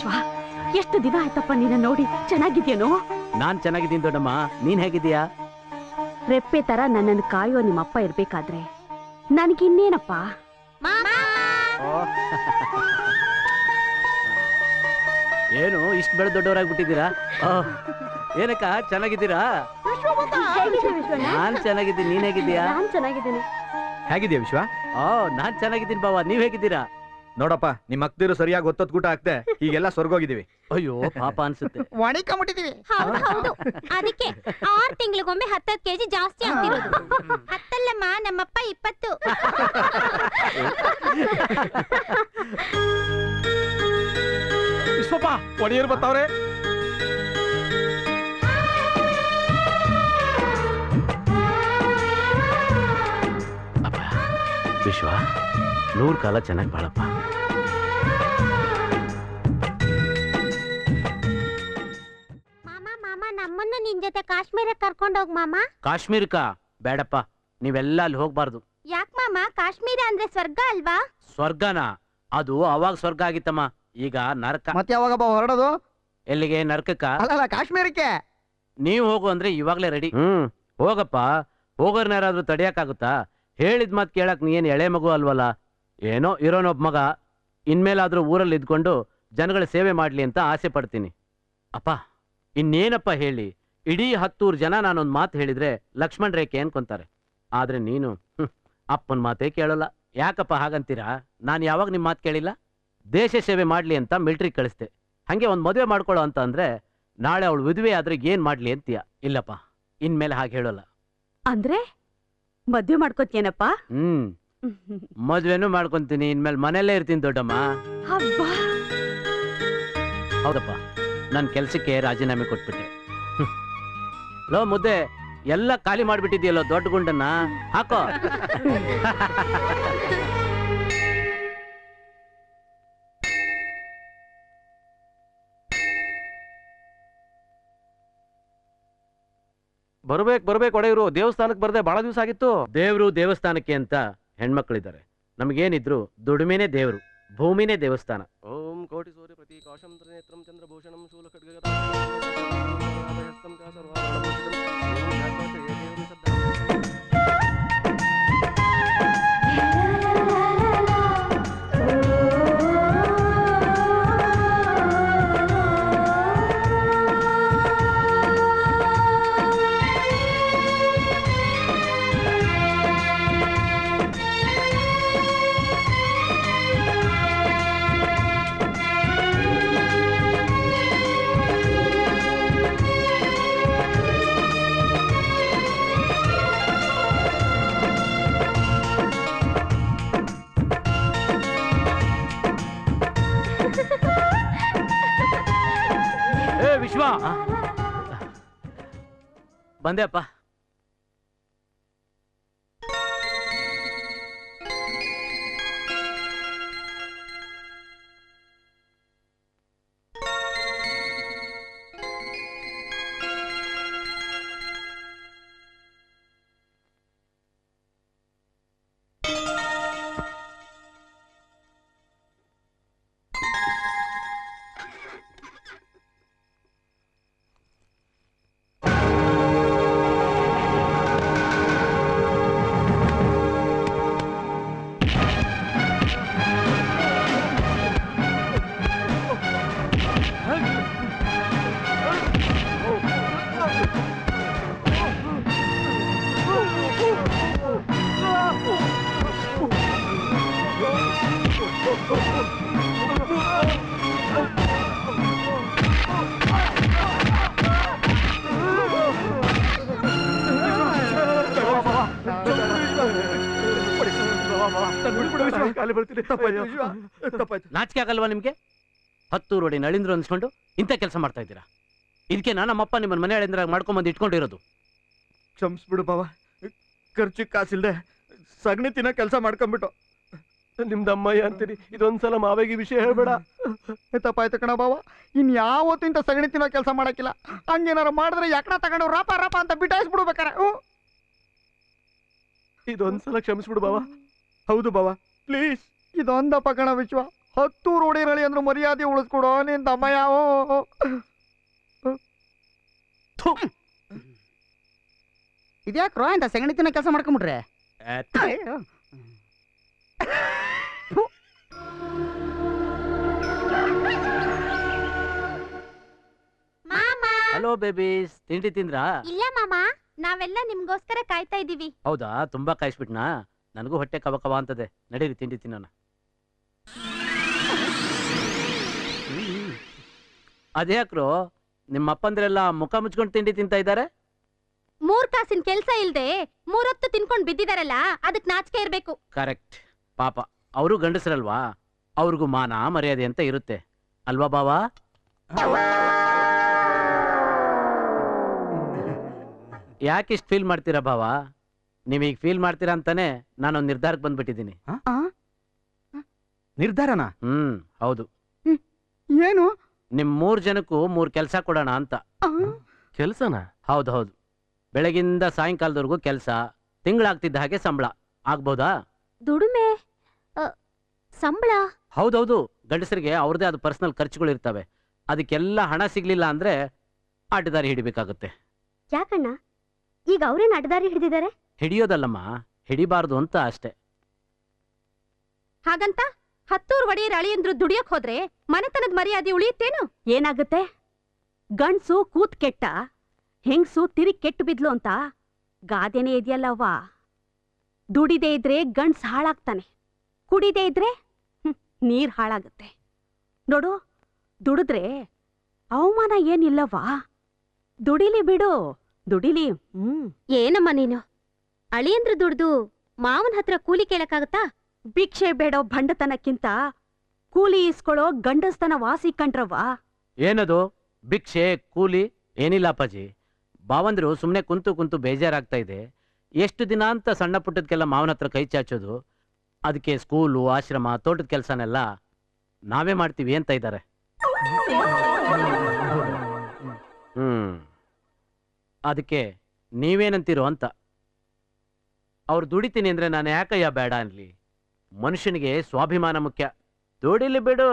ವಿಶ್ವ ಎಷ್ಟು ದಿನ ಆಯ್ತಪ್ಪ ನಿನ್ನ ನೋಡಿ? ಚೆನ್ನಾಗಿದ್ಯೇನೋ? ನಾನ್ ಚೆನ್ನಾಗಿದ್ದೀನಿ ದೊಡ್ಡಮ್ಮ. ನೀನ್ ಹೇಗಿದ್ದೀಯಾ? ರೆಪ್ಪೆ ತರ ನನ್ನನ್ನು ಕಾಯೋ ನಿಮ್ಮಪ್ಪ ಇರ್ಬೇಕಾದ್ರೆ ನನಗಿನ್ನೇನಪ್ಪ? ಏನು ಇಷ್ಟು ಬೆಳೆ ದೊಡ್ಡವರಾಗ್ಬಿಟ್ಟಿದ್ದೀರಾ? ಓಹ್, ಏನಕ್ಕ ಚೆನ್ನಾಗಿದ್ದೀರಾ? ನಾನ್ ಚೆನ್ನಾಗಿದ್ದೀನಿ. ನೀನ್ ಹೇಗಿದ್ದೀಯಾ? ನಾನ್ ಚೆನ್ನಾಗಿದ್ದೀನಿ. ಹೇಗಿದ್ಯಾ ವಿಶ್ವ? ಓ ನಾನ್ ಚೆನ್ನಾಗಿದ್ದೀನಿ ಬಾವಾ. ನೀವ್ ಹೇಗಿದ್ದೀರಾ? ನೋಡಪ್ಪ ನಿಮ್ ಅಕ್ತಿರು ಸರಿಯಾಗಿ ಒತ್ತೊತ್ ಕೂಟ ಆಗ್ತೆ. ಈಗೆಲ್ಲ ಸ್ವರ್ಗೋಗಿದೀವಿ ಅಯ್ಯೋ ಪಾಪ ಅನ್ಸುತ್ತೆ. ಒಣಿಕೊಂಬಿಟ್ಟಿದೀವಿ ಹೌದು ಹೌದು. ಅದಕ್ಕೆ ಆರ್ ತಿಂಗಳಿಗೊಮ್ಮೆ ಹತ್ತತ್ತು ಕೆಜಿ ಜಾಸ್ತಿ ಆಗ್ತಿರೋದು. ಹತ್ತಲ್ಲಮ್ಮ ನಮ್ಮಪ್ಪ ಇಪ್ಪತ್ತು. ವಿಶ್ವಪ್ಪ ಒಡೆಯರ್ ಬರ್ತಾವ್ರೆ ವಿಶ್ವ ನೂರ್ ಕಾಲ ಚೆನ್ನಾಗಿ ಬಾಳಪ್ಪ. ಕರ್ಕೊಂಡೋಗ್ ಮಾಮ? ಕಾಶ್ಮೀರಕ್ಕ? ಬೇಡಪ್ಪ ನೀವೆಲ್ಲ ಅಲ್ಲಿ ಹೋಗ್ಬಾರ್ದು. ಯಾಕ್ ಮಾಮ? ಕಾಶ್ಮೀರ ಅಂದ್ರೆ ಸ್ವರ್ಗ ಅಲ್ವಾ? ಸ್ವರ್ಗನ? ಅದು ಅವಾಗ ಸ್ವರ್ಗ ಆಗಿತ್ತಮ್ಮ ಈಗ ನರಕ. ಮತ್ತೆ ಯಾವಾಗಪ್ಪ ಹೊರಡೋದು? ಎಲ್ಲಿಗೆ ನರಕಕ್ಕ? ಅಲ್ಲಲ್ಲ ಕಾಶ್ಮೀರಕ್ಕೆ. ನೀವ್ ಹೋಗು ಅಂದ್ರೆ ಇವಾಗ್ಲೇ ರೆಡಿ ಹ್ಮ್. ಹೋಗಪ್ಪ ಹೋಗೋರ್ನಾರಾದ್ರೂ ತಡಿಯಕ್ಕಾಗುತ್ತಾ ಹೇಳಿದ್ ಮಾತ್ ಕೇಳಕ್ ನೀ ಏನ್ ಎಳೆ ಮಗು ಅಲ್ವಲ್ಲ? ಏನೋ ಇರೋನೊಬ್ಬ ಮಗ. ಇನ್ಮೇಲಾದ್ರೂ ಊರಲ್ಲಿ ಇದ್ಕೊಂಡು ಜನಗಳ ಸೇವೆ ಮಾಡ್ಲಿ ಅಂತ ಆಸೆ ಪಡ್ತೀನಿ. ಅಪ್ಪ ಇನ್ನೇನಪ್ಪ ಹೇಳಿ? ಇಡೀ ಹತ್ತೂರು ಜನ ನಾನೊಂದು ಮಾತು ಹೇಳಿದ್ರೆ ಲಕ್ಷ್ಮಣ್ ರೇಖೆ ಅನ್ಕೊಂತಾರೆ. ಆದ್ರೆ ನೀನು ಅಪ್ಪನ ಮಾತೇ ಕೇಳಲ್ಲ. ಯಾಕಪ್ಪ ಹಾಗಂತೀರಾ? ನಾನು ಯಾವಾಗ ನಿಮ್ಮ ಮಾತು ಕೇಳಿಲ್ಲ? ದೇಶ ಸೇವೆ ಮಾಡ್ಲಿ ಅಂತ ಮಿಲ್ಟ್ರಿ ಕಳಿಸ್ದೆ. ಹಂಗೆ ಒಂದ್ ಮದುವೆ ಮಾಡ್ಕೊಳ್ಳೋ ಅಂತ ಅಂದ್ರೆ ನಾಳೆ ಅವಳು ವಿಧವೆ ಆದ್ರೆ ಏನು ಮಾಡ್ಲಿ ಅಂತೀಯ? ಇಲ್ಲಪ್ಪ ಇನ್ಮೇಲೆ ಹಾಗೆ ಹೇಳೋಲ್ಲ. ಅಂದ್ರೆ? ಮದ್ವೆ ಮಾಡ್ಕೋತೀಯನಪ್ಪ ಹ್ಮ್ ಮದ್ವೆನೂ ಮಾಡ್ಕೊಂತೀನಿ ಇನ್ಮೇಲೆ ಮನೆಯಲ್ಲೇ ಇರ್ತೀನಿ ದೊಡ್ಡಮ್ಮ. ಹೌದಪ್ಪ ನನ್ನ ಕೆಲ್ಸಕ್ಕೆ ರಾಜೀನಾಮೆ ಕೊಟ್ಬಿಟ್ಟೆ. ಲೋ ಮುದ್ದೆ, ಎಲ್ಲ ಖಾಲಿ ಮಾಡ್ಬಿಟ್ಟಿದ್ಯಲ್ಲೋ ದೊಡ್ಡ ಗುಂಡನ್ನ? ಹಾಕೋ. ಬರ್ಬೇಕು ಬರ್ಬೇಕು ಒಡೆಯರು. ದೇವಸ್ಥಾನಕ್ಕೆ ಬರದೆ ಬಹಳ ದಿವಸ ಆಗಿತ್ತು. ದೇವ್ರು ದೇವಸ್ಥಾನಕ್ಕೆ ಅಂತ ಹೆಣ್ಮಕ್ಳಿದ್ದಾರೆ. ನಮಗೇನಿದ್ರು ದುಡಿಮೆನೆ ದೇವರು, ಭೂಮಿನೇ ದೇವಸ್ಥಾನ. ಓಂ ಕೋಟಿ ಸೂರ್ಯ ಪ್ರತೀಕಾಶಂ ತ್ರಿನೇತ್ರಂ ಚಂದ್ರಭೂಷಣಂ ಶೂಲ ಖಡ್ಗ ಬಂದೆ ನಾಚಿಕೆ ಆಗಲ್ವಾ ನಿಮ್ಗೆ? ಹತ್ತು ರೋಡಿ ನಳಿಂದ್ರು ಅನ್ಸ್ಕೊಂಡು ಇಂಥ ಕೆಲಸ ಮಾಡ್ತಾ ಇದ್ದೀರಾ? ಇದಕ್ಕೆ ನಾನು ನಮ್ಮಪ್ಪ ನಿಮ್ಮನ್ನ ಮನೆ ಅಳಿಂದ್ರ ಮಾಡ್ಕೊಂಬಂದು ಇಟ್ಕೊಂಡಿರೋದು. ಕ್ಷಮಿಸ್ಬಿಡು ಬಾವ ಖರ್ಚು ಕಾಸಿಲ್ದೆ ಸಗಣಿ ತಿನ್ನೋ ಕೆಲಸ ಮಾಡ್ಕೊಂಬಿಟ್ಟು. ನಿಮ್ದು ಅಮ್ಮಯ್ಯ ಅಂತೀರಿ ಇದೊಂದ್ಸಲ ಮಾವೇಗಿ ವಿಷಯ ಹೇಳ್ಬೇಡ. ತಪ್ಪಾಯ್ತು ಕಣ ಬಾವ ಇನ್ ಯಾವತ್ತಿಂತ ಇಂಥ ಸಗಣಿ ತಿನ್ನೋ ಕೆಲಸ ಮಾಡಕ್ಕಿಲ್ಲ. ಹಂಗೇನಾರು ಮಾಡಿದ್ರೆ ಯಾಕಡ ತಗೊಂಡು ರಪ ರಪ ಅಂತ ಬಿಟಾಯಿಸ್ಬಿಡ್ಬೇಕಾರೆ ಹ್ಞೂ ಇದೊಂದ್ಸಲ ಕ್ಷಮಿಸ್ಬಿಡು ಬಾವ ಹೌದು ಬಾವ. ಪ್ಲೀಸ್. ಇದೊಂದ ಪಕಣ ವಿಶ್ವ. ಹತ್ತು ರೂಢಿರಲಿ ಅಂದ್ರೆ ಮರ್ಯಾದೆ ಉಳಿಸ್ಕೊಡೋ ನಿನ್ ತಮ್ಮ ಯಾವ ಇದ್ಯಾಕ್ರೋ ಅಂತ ಸೆಗಣಿ ತಿನ್ನ ಕೆಲಸ ಮಾಡ್ಕೊಂಬಿಟ್ರೆ? ಮಾಮ. Hello babies. ತಿಂಡಿ ತಿಂದ್ರಾ? ಇಲ್ಲ ಮಾಮಾ ನಾವೆಲ್ಲ ನಿಮ್ಗೋಸ್ಕರ ಕಾಯ್ತಾ ಇದೀವಿ. ಹೌದಾ? ತುಂಬಾ ಕಾಯಿಸ್ಬಿಟ್ನಾ? ನನಗೂ ಹೊಟ್ಟೆ ಕವ ಕವ ಅಂತದೆ. ನಡೀರಿ ತಿಂಡಿ ತಿನ್ನೋಣ. ಅದ್ಯಾಕ್ರು ನಿಮ್ಮ ಅಪ್ಪಂದ್ರೆಲ್ಲ ಮುಖ ಮುಚ್ಕೊಂಡು ತಿಂಡಿ ತಿಂತಾ ಇದ್ದಾರೆ? ಮೂರ್ ಕಾಸಿನ ಕೆಲ್ಸ ಇಲ್ದೆ ಮೂರೊತ್ತು ತಿನ್ಕೊಂಡು ಬಿದ್ದಿದಾರಲ್ಲ ಅದಕ್ ನಾಚಿಕೆ ಇರ್ಬೇಕು. ಕರೆಕ್ಟ್. ಪಾಪ ಅವರು ಗಂಡಸರಲ್ವಾ? ಅವ್ರಿಗೂ ಮಾನ ಮರ್ಯಾದೆ ಅಂತ ಇರುತ್ತೆ. ಅಲ್ವಾ ಬಾವಾ? ಯಾಕೆ ಇಷ್ಟು ಫೀಲ್ ಮಾಡ್ತೀರಾ ಭಾವ ನೀವೀಗ ಫೀಲ್ ಮಾಡ್ತೀರಾ ಅಂತಾನೆ ನಾನೊಂದು ನಿರ್ಧಾರಕ್ಕೆ ಬಂದ್ಬಿಟ್ಟಿದ್ದೀನಿ. ನಿರ್ಧಾರನ? ಹ್ಮ್ ಹೌದು. ಏನು? ನಿಮ್ ಮೂರ್ ಜನಕ್ಕೂ ಮೂರ್ ಕೆಲಸ ಕೊಡೋಣ ಅಂತ. ಕೆಲ್ಸನ? ಹೌದು ಹೌದು. ಬೆಳಗಿಂದ ಸಾಯಂಕಾಲದವರೆಗೂ ಕೆಲಸ ತಿಂಗಳಾಗ್ತಿದ್ದ ಹಾಗೆ ಸಂಬಳ. ಆಗ್ಬೋದಾ? ದುಡಿಮೆ ಅ, ಸಂಬಳ? ಹೌದೌದು. ಗಂಡಸರಿಗೆ ಅವ್ರದೇ ಆದ ಪರ್ಸನಲ್ ಖರ್ಚುಗಳು ಇರ್ತವೆ. ಅದಕ್ಕೆಲ್ಲ ಹಣ ಸಿಗ್ಲಿಲ್ಲ ಅಂದ್ರೆ ಆಟದಾರಿ ಹಿಡಿಬೇಕಾಗುತ್ತೆ. ಯಾಕಣ್ಣ? ಈಗ ಅವ್ರೇನ್ ಅಡ್ದಾರಿ ಹಿಡಿದಿದ್ದಾರೆ? ಹಿಡಿಯೋದಲ್ಲಮ್ಮ ಹಿಡಿಬಾರ್ದು ಅಂತ ಅಷ್ಟೇ. ಹಾಗಂತ ಹತ್ತೂರು ಒಡೆಯರ್ ಅಳಿಯಂದ್ರು ದುಡಿಯಕ್ ಹೋದ್ರೆ ಮನೆತನದ ಮರ್ಯಾದೆ ಉಳಿಯುತ್ತೇನು? ಏನಾಗುತ್ತೆ? ಗಂಡ್ಸು ಕೂತ್ ಕೆಟ್ಟ ಹೆಂಗ್ಸು ತಿರಿ ಕೆಟ್ಟು ಬಿದ್ಲು ಅಂತ ಗಾದೆನೇ ಇದೆಯಲ್ಲವ್ವ ದುಡಿದೇ ಇದ್ರೆ ಗಂಡ್ಸ್ ಹಾಳಾಗ್ತಾನೆ. ಕುಡಿದೇ ಇದ್ರೆ ಹ್ಮ್, ನೀರ್ ಹಾಳಾಗುತ್ತೆ. ನೋಡು ದುಡಿದ್ರೆ ಅವಮಾನ ಏನಿಲ್ಲವ್ವ. ದುಡಿಲಿ ಬಿಡು ದುಡಿಲಿ ಹ್ಮ್. ಏನಮ್ಮ ನೀನು? ಅಳಿಯಂದ್ರು ದುಡ್ದು ಮಾವನ್ ಹತ್ರ ಕೂಲಿ ಕೇಳಕ್ಕಾಗತ್ತಾ? ಭಿಕ್ಷೆ ಬೇಡೋ ಭಂಡತನಕ್ಕಿಂತ ಕೂಲಿ ಇಸ್ಕೊಳ್ಳೋ ಗಂಡಸ್ತನ ವಾಸಿ ಕಂಡ್ರವ್ವ. ಏನದು? ಭಿಕ್ಷೆ ಕೂಲಿ ಏನಿಲ್ಲ ಅಪ್ಪಾಜಿ. ಬಾವಂದ್ರು ಸುಮ್ಮನೆ ಕುಂತು ಕುಂತು ಬೇಜಾರಾಗ್ತಾ ಇದೆ. ಎಷ್ಟು ದಿನ ಅಂತ ಸಣ್ಣ ಪುಟ್ಟದಕ್ಕೆಲ್ಲ ಮಾವನ ಹತ್ರ ಕೈ ಚಾಚೋದು. ಅದಕ್ಕೆ ಸ್ಕೂಲು ಆಶ್ರಮ ತೋಟದ ಕೆಲಸನೆಲ್ಲ ನಾವೇ ಮಾಡ್ತೀವಿ ಅಂತ ಇದ್ದಾರೆ ಹ್ಮ್. ಅದಕ್ಕೆ ನೀವೇನಂತೀರೋ ಅಂತ. ಅವ್ರು ದುಡಿತೀನಿ ಅಂದ್ರೆ ನಾನು ಯಾಕಯ್ಯ ಬೇಡ ಅನ್ಲಿ? ಮನುಷ್ಯನಿಗೆ ಸ್ವಾಭಿಮಾನ ಮುಖ್ಯ. ದುಡಿಲಿ ಬಿಡು.